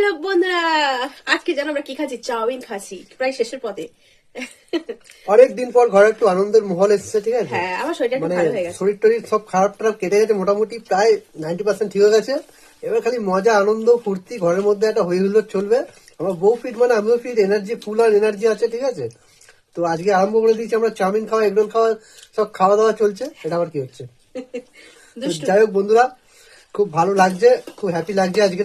Hello বন্ধুরা আজকে জানো আমরা কি খাচ্ছি? চাউমিন খাচ্ছি প্রায় শেষের পথে। অনেক দিন পর ঘরে একটু আনন্দের মহল এসেছে ঠিক আছে? হ্যাঁ আমার শরীরটা মানে ভালো হয়ে গেছে। শরীর টরীর সব খারাপ টারাপ কেটে গেছে মোটামুটি প্রায় নাইনটি পার্সেন্ট ঠিক হয়ে গেছে। এবার খালি মজা আনন্দ ফুর্তি ঘরের মধ্যে একটা হই হুল্লোড় চলবে। আমার বউ ফিট মানে আমিও ফিট এনার্জি ফুল আর এনার্জি আছে ঠিক আছে? তো আজকে আরম্ভ করে দিয়েছি আমরা চাউমিন খাওয়া এগরোল খাওয়া সব খাওয়া দাওয়া চলছে এটা আবার কি হচ্ছে? যাই হোক বন্ধুরা খুব ভালো লাগছে খুব হ্যাপি লাগছে আজকে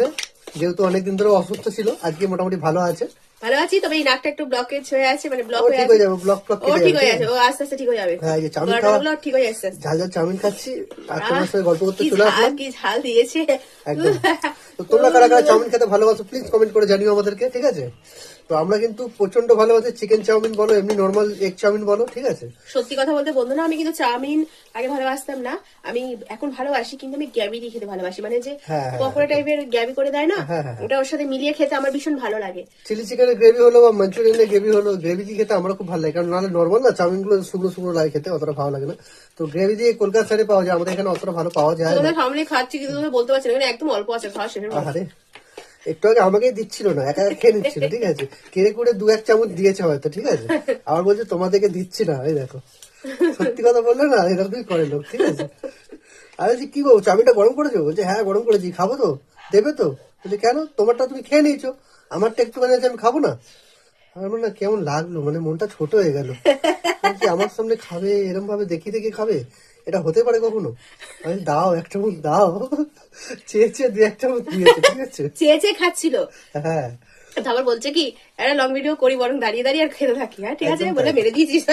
যেহেতু অনেকদিন ধরে অসুস্থ ছিল আজকে মোটামুটি ভালো আছে। ভালো আছি? তবে এই নাকটা একটু ব্লকেজ হয়ে আছে মানে ব্লক হয়ে আছে। যাবে ব্লক ফ্লক ও ঠিক হয়ে যাবে। ও আস্তে আস্তে ঠিক হয়ে যাবে। হ্যাঁ, এই চাউমিন খাওয়া- ঠিক হয়ে যাচ্ছে। ঝাল ঝাল চাউমিন খাচ্ছি আর তোমার সাথে গল্প করতে চলে আসলাম। কি ঝাল দিয়েছে। একদম। তো তোমরা কারা কারা চাউমিন খেতে ভালোবাসো প্লিজ কমেন্ট করে জানিও আমাদেরকে ঠিক আছে? তো আমরা কিন্তু প্রচণ্ড ভালোবাসি চিকেন চাউমিন বলো এমনি নর্মাল এগ চাউমিন বলো ঠিক আছে? সত্যি কথা বলতে বন্ধু না আমি কিন্তু চাউমিন আগে ভালোবাসতাম না। আমি এখন ভালোবাসি কিন্তু আমি গ্যাবি দিয়ে খেতে ভালোবাসি। মানে যে হ্যাঁ, হ্যাঁ, পকোড়া টাইপের গ্যাবি করে দেয় না হ্যাঁ। ওটা ওর সাথে মিলিয়ে খেতে আমার ভীষণ ভালো লাগে। চিলি চিকেনের গ্রেভি হলো বা মাঞ্চুরিয়ানের গ্রেভি হলো গ্রেভি দিয়ে খেতে আমরা খুব ভালো লাগে। কারণ নাহলে নর্মাল না চাউমিনগুলো শুকনো শুকনো লাগে খেতে অতটা ভালো লাগে না। তো গ্রেভি দিয়ে কলকাতা সাইডে পাওয়া যায় আমাদের এখানে অতটা ভালো পাওয়া যায় না। সামনে খাচ্ছি কিন্তু বলতে পারছি না একদম অল্প আছে খাওয়া শেষের আরে একটু আগে আমাকেই দিচ্ছিল না একা একা খেয়ে নিচ্ছিল ঠিক আছে? কেড়ে করে দু এক চামচ দিয়েছে হয়তো ঠিক আছে? আবার বলছে তোমাদেরকে দিচ্ছি না এই দেখো। সত্যি কথা বললে না এরকমই করে লোক ঠিক আছে? আরে কি বলব চাবিটা গরম করেছ? বলছে হ্যাঁ গরম করেছি খাব তো দেবে তো? বলছে কেন? তোমারটা তুমি খেয়ে নিয়েছো। আমারটা একটু মানে আমি খাব না? আমার মনে কেমন লাগল? মানে মনটা ছোট হয়ে গেল। আমার সামনে খাবে এরকম ভাবে দেখি দেখে খাবে? এটা হতে পারে কখনো? আমি দাও একটা মুখ দাও। চেয়ে চেয়ে দু একটা মুখ দিয়েছে ঠিক আছে? চেয়ে চেয়ে খাচ্ছিল? হ্যাঁ। তারপর বলছে কি একটা লং ভিডিও করি বরং দাঁড়িয়ে দাঁড়িয়ে আর খেতে থাকি। হ্যাঁ ঠিক আছে বলে মেরে দিয়েছিস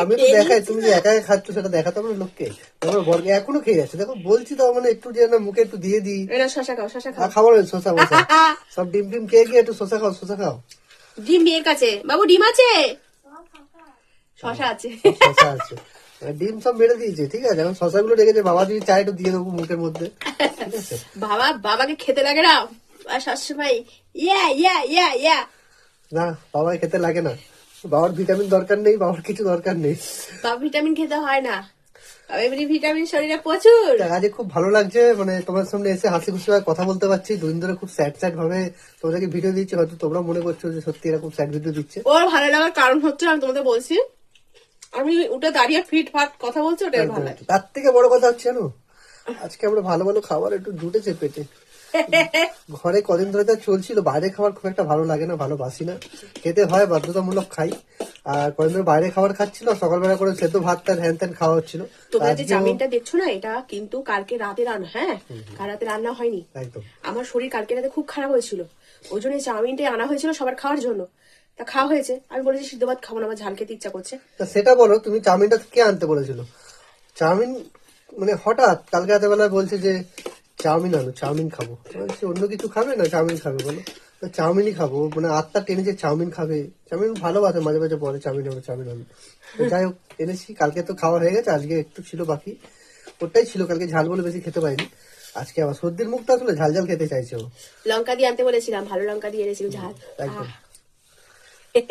আমি তো দেখাই তুমি যে একা একা খাচ্ছ সেটা দেখাতে হবে লোককে। তোমার বর্গে এখনও খেয়ে যাচ্ছে। দেখো বলছি তো মানে একটু যে না মুখে একটু দিয়ে দিই। এটা শশা খাও শশা খাও। খাবার শশা সব ডিম টিম খেয়ে গিয়ে একটু শশা খাও শশা খাও। ডিম কাছে। বাবু ডিম আছে? শশা আছে। শশা আছে। ডিম সব মেরে দিয়েছে ঠিক আছে? এখন শশাগুলো রেখেছে বাবা যদি চায় একটু দিয়ে দেবো মুখের মধ্যে। বাবা বাবাকে খেতে লাগে না। আর সবসময় ইয়া ইয়া ইয়া ইয়া না বাবার খেতে লাগে না। বাবার ভিটামিন দরকার নেই বাবার কিছু দরকার নেই। বাবা ভিটামিন খেতে হয় না। বাবা এমনি ভিটামিন শরীরে প্রচুর। তা আজকে খুব ভালো লাগছে মানে তোমার সামনে এসে হাসি খুশি ভাবে কথা বলতে পারছি। দুদিন ধরে খুব স্যাড স্যাড ভাবে তোমাদেরকে ভিডিও দিচ্ছি হয়তো তোমরা মনে করছ যে সত্যি এরকম স্যাড ভিডিও দিচ্ছে। ওর ভালো লাগার কারণ হচ্ছে আমি তোমাদের বলছি আমি উঠে দাঁড়িয়ে ফিট ফাট কথা বলছি ওটা ভালো লাগে। তার থেকে বড় কথা হচ্ছে জানো আজকে আমরা ভালো ভালো খাবার একটু জুটেছে পেটে। ঘরে কদিন ধরে যা চলছিল বাইরে খাবার খুব একটা ভালো লাগে না ভালোবাসি না। খেতে হয় বাধ্যতামূলক খাই। আর কদিন ধরে বাইরে খাবার খাচ্ছিল সকালবেলা করে সেদ্ধ ভাত টাত হ্যান ত্যান খাওয়া হচ্ছিল। তোমরা যে চাউমিনটা দেখছ না এটা কিন্তু কালকে রাতে রান্না হ্যাঁ? কাল রাতে রান্না হয়নি। একদম। আমার শরীর কালকে রাতে খুব খারাপ হয়েছিল। ওই জন্য এই চাউমিনটাই আনা হয়েছিল সবার খাওয়ার জন্য। তা খাওয়া হয়েছে। আমি বলেছি সিদ্ধ ভাত খাব না আমার ঝাল খেতে ইচ্ছা করছে। তা সেটা বলো তুমি চাউমিনটা কে আনতে বলেছিল? চাউমিন মানে হঠাৎ কালকে রাতেবেলায় বলছে যে চাউমিন আনো চাউমিন খাব। অন্য কিছু খাবে না চাউমিন খাবে বলো? তো চাউমিনই খাব। মানে আত্মা টেনেছে চাউমিন খাবে চাউমিন ভালোবাসে মাঝে মাঝে বলে চাউমিন আনো চাউমিন তো যাই হোক এনেছি কালকে তো খাওয়া হয়ে গেছে আজকে একটু ছিল বাকি। ওটাই ছিল কালকে ঝাল বলে বেশি খেতে পারিনি। আজকে আবার সর্দির মুখটা আসলে ঝাল ঝাল খেতে চাইছে ও। লঙ্কা দিয়ে আনতে বলেছিলাম ভালো লঙ্কা দিয়ে এনেছিল ঝাল। একদম।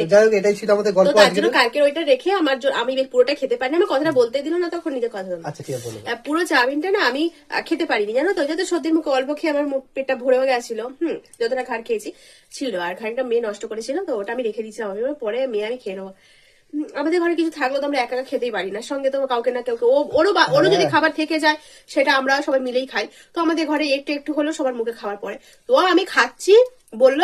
যাই হোক এটাই ছিল আমাদের গল্প তার জন্য কালকে ওইটা রেখে আমার আমি পুরোটা খেতে পারিনি আমি কথাটা বলতে দিল না তখন নিজের কথা। আচ্ছা ঠিক বলো। পুরো চাউমিনটা না আমি খেতে পারিনি জানো তো? যাতে সর্দির মুখে অল্প খেয়ে আমার মুখ- পেটটা ভরেও গেছিল হুম যতটা খার খেয়েছি ছিল। আর খানিকটা মেয়ে নষ্ট করেছিল তো ওটা আমি রেখে দিয়েছিলাম আমি পরে মেয়ে আমি খেয়ে নেব। আমাদের ঘরে কিছু থাকলেও তো আমরা একা একা খেতেই পারি না। সঙ্গে তো কাউকে না কেউ ও ওরও ওরও যদি খাবার থেকে যায় সেটা আমরা সবাই মিলেই খাই। তো আমাদের ঘরে একটু একটু হলেও সবার মুখে খাবার পরে তো আমি খাচ্ছি বলল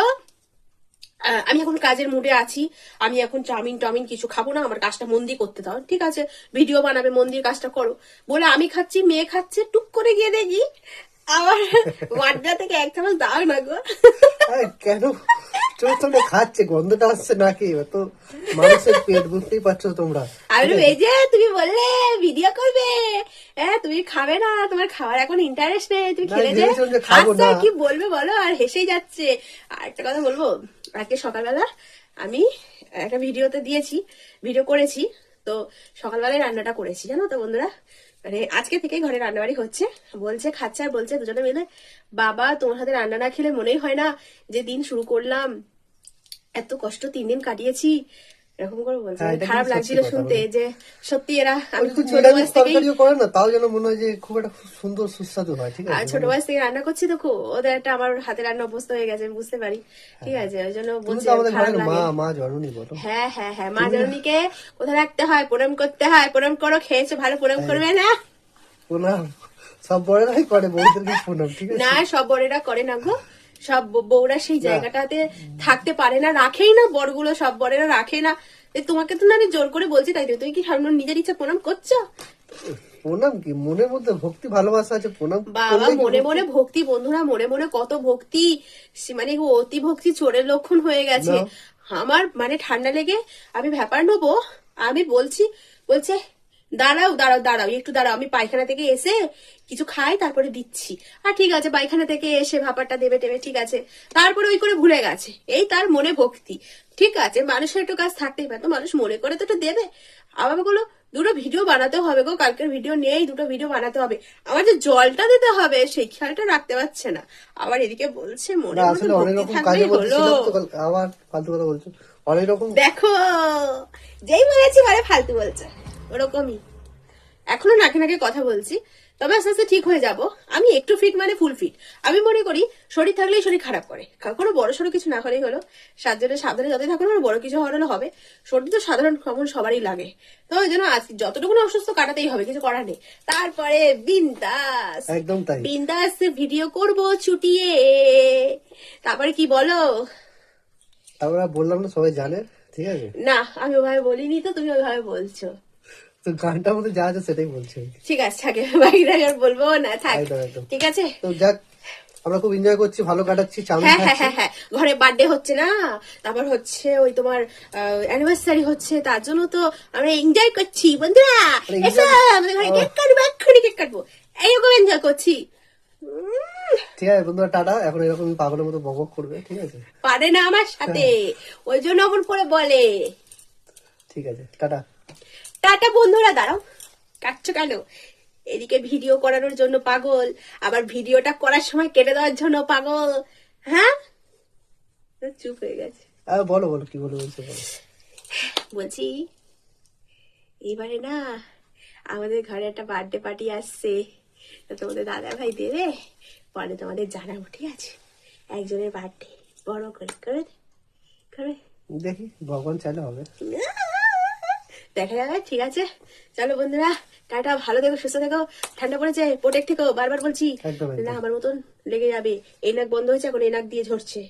আমি এখন কাজের মুডে আছি। আমি এখন চাউমিন টাউমিন কিছু খাব না আমার কাজটা মন দিয়ে করতে দাও। ঠিক আছে? ভিডিও বানাবে মন দিয়ে কাজটা করো। বলে আমি খাচ্ছি মেয়ে খাচ্ছে টুক করে গিয়ে দেখি। আমার ওয়ার্ডা থেকে এক চামচ দাও না গো। কেন? চোখ খাচ্ছে গন্ধটা আসছে নাকি? তো মানুষের পেট বুঝতেই পারছ তোমরা। বললাম, এই যে তুমি বললে ভিডিও করবে। হ্যাঁ তুমি খাবে না তোমার খাওয়ার এখন ইন্টারেস্ট নেই। তুমি খেলে যে। কি বলবে বলো? আর হেসেই যাচ্ছে। আর একটা কথা বলব? আজকে সকালবেলা আমি একটা ভিডিওতে দিয়েছি ভিডিও করেছি, তো সকালবেলায় রান্নাটা করেছি, জানো তো বন্ধুরা? মানে আজকে থেকে ঘরে রান্নাবাড়ি হচ্ছে। বলছে, খাচ্ছে আর বলছে, দুজনে মিলে, বাবা, তোমার হাতে রান্না না খেলে মনেই হয় না যে দিন শুরু করলাম। এত কষ্ট তিন দিন কাটিয়েছি এরকম করে বলছে। হ্যাঁ, খারাপ লাগছিল শুনতে যে সত্যি এরা আমি খুব ছোট বয়স তরকারিও করে না তাও যেন মনে হয় যে খুব একটা সুন্দর সুস্বাদু হয় ঠিক আর আছে? ছোট বয়স থেকে রান্না করছি তো খুব ওদের একটা আমার হাতে রান্না অভ্যস্ত হয়ে গেছে আমি বুঝতে পারি। ঠিক আছে ওই জন্য বলছি খারাপ মা মা জননী বলো। হ্যাঁ হ্যাঁ হ্যাঁ মা জননীকে কোথায় রাখতে হয়? প্রণাম করতে হয় প্রণাম করো খেয়েছো ভালো প্রণাম হ্যাঁ। করবে না? প্রণাম। সব বড়রাই করে বউদেরকে প্রণাম ঠিক আছে? না সব বড়েরা করে না গো। সব বউরা সেই জায়গাটাতে থাকতে পারে না রাখেই না বড়গুলো সব বড়েরা রাখে না। তোমাকে তো না আমি জোর করে বলছি তাই তো, তুমি কি সামনে নিজের ইচ্ছা প্রণাম করছ? প্রণাম কি? মনের মধ্যে ভক্তি ভালোবাসা আছে প্রণাম বাবা মনে মনে ভক্তি বন্ধুরা মনে মনে কত ভক্তি। মানে অতি ভক্তি চোরের লক্ষণ হয়ে গেছে। আমার মানে ঠান্ডা লেগে আমি ব্যাপার নেব আমি বলছি বলছে দাঁড়াও দাঁড়াও দাঁড়াও একটু দাঁড়াও। আমি পায়খানা থেকে এসে কিছু খাই তারপরে দিচ্ছি। আর ঠিক আছে পায়খানা থেকে এসে ভাপারটা দেবে টেবে ঠিক আছে। তারপরে ওই করে ভুলে গেছে। এই তার মনে ভক্তি। ঠিক আছে মানুষের একটু কাজ থাকতেই পারে। তো মানুষ মনে করে তো একটু দেবে। আবার বলো দুটো ভিডিও বানাতে হবে গো কালকের ভিডিও নিয়েই দুটো ভিডিও বানাতে হবে। আমার যে জলটা দিতে হবে সেই খেয়ালটা রাখতে পারছে না। আবার এদিকে বলছে মনে হলো। দেখো যেই বলেছি মানে ফালতু বলছে। ওরকমই। এখনও নাকে নাকে কথা বলছি তবে আস্তে আস্তে ঠিক হয়ে যাব। আমি একটু ফিট মানে ফুল ফিট আমি মনে করি শরীর থাকলেই শরীর খারাপ করে। কোনো বড় সড়ো কিছু না হলেই হলো সাবধানে সাবধানে যতই থাকুন বড় কিছু হওয়ার হবে। শরীর তো সাধারণ খবর সবারই লাগে। তো ওই জন্য আজ যতটুকু অসুস্থ কাটাতেই হবে কিছু করার নেই। তারপরে বিন্দাস। একদম তাই। বিন্দাস ভিডিও করব ছুটিয়ে। তারপরে কি বলো? তারপর বললাম না সবাই জানে ঠিক আছে? না আমি ওভাবে বলিনি তো তুমি ওইভাবে বলছো। তো গানটার মধ্যে যা আছে সেটাই বলছি ঠিক আছে থাকে বাইরে আর বলব না থাক। ঠিক আছে? তো যাক আমরা খুব এনজয় করছি ভালো কাটাচ্ছি চাউমিন হ্যাঁ হ্যাঁ হ্যাঁ হ্যাঁ ঘরে বার্থডে হচ্ছে না তারপর হচ্ছে ওই তোমার অ্যানিভার্সারি হচ্ছে তার জন্য তো আমরা এনজয় করছি বন্ধুরা। এসো আমাদের ঘরে কেক কাটবো এক্ষুনি কেক কাটবো। এইরকম এনজয় করছি। ঠিক আছে বন্ধুরা টাটা। এখন এরকম পাগলের মতো বক বক করবে ঠিক আছে? পারে না আমার সাথে। ওই জন্য অমন করে বলে। ঠিক আছে টাটা। টাটা বন্ধুরা দাঁড়াও। কাটছো কেন? এদিকে ভিডিও করানোর জন্য পাগল আবার ভিডিওটা করার সময় কেটে দেওয়ার জন্য পাগল। হ্যাঁ? চুপ হয়ে গেছে। বলো বলো কি বলো বলছো বলছি এবারে না আমাদের ঘরে একটা বার্থডে পার্টি আসছে। তো তোমাদের দাদা ভাই দেবে পরে তোমাদের জানাব ঠিক আছে? একজনের বার্থডে বড় করে করে করে। দেখি ভগবান চাইলে হবে। দেখা যাবে ঠিক আছে? চলো বন্ধুরা টাটা ভালো থেকো সুস্থ থেকো। ঠান্ডা পড়েছে প্রোটেক্ট থেকো বারবার বলছি। না আমার মতন লেগে যাবে। এই নাক বন্ধ হয়েছে এখন এই নাক দিয়ে ঝরছে।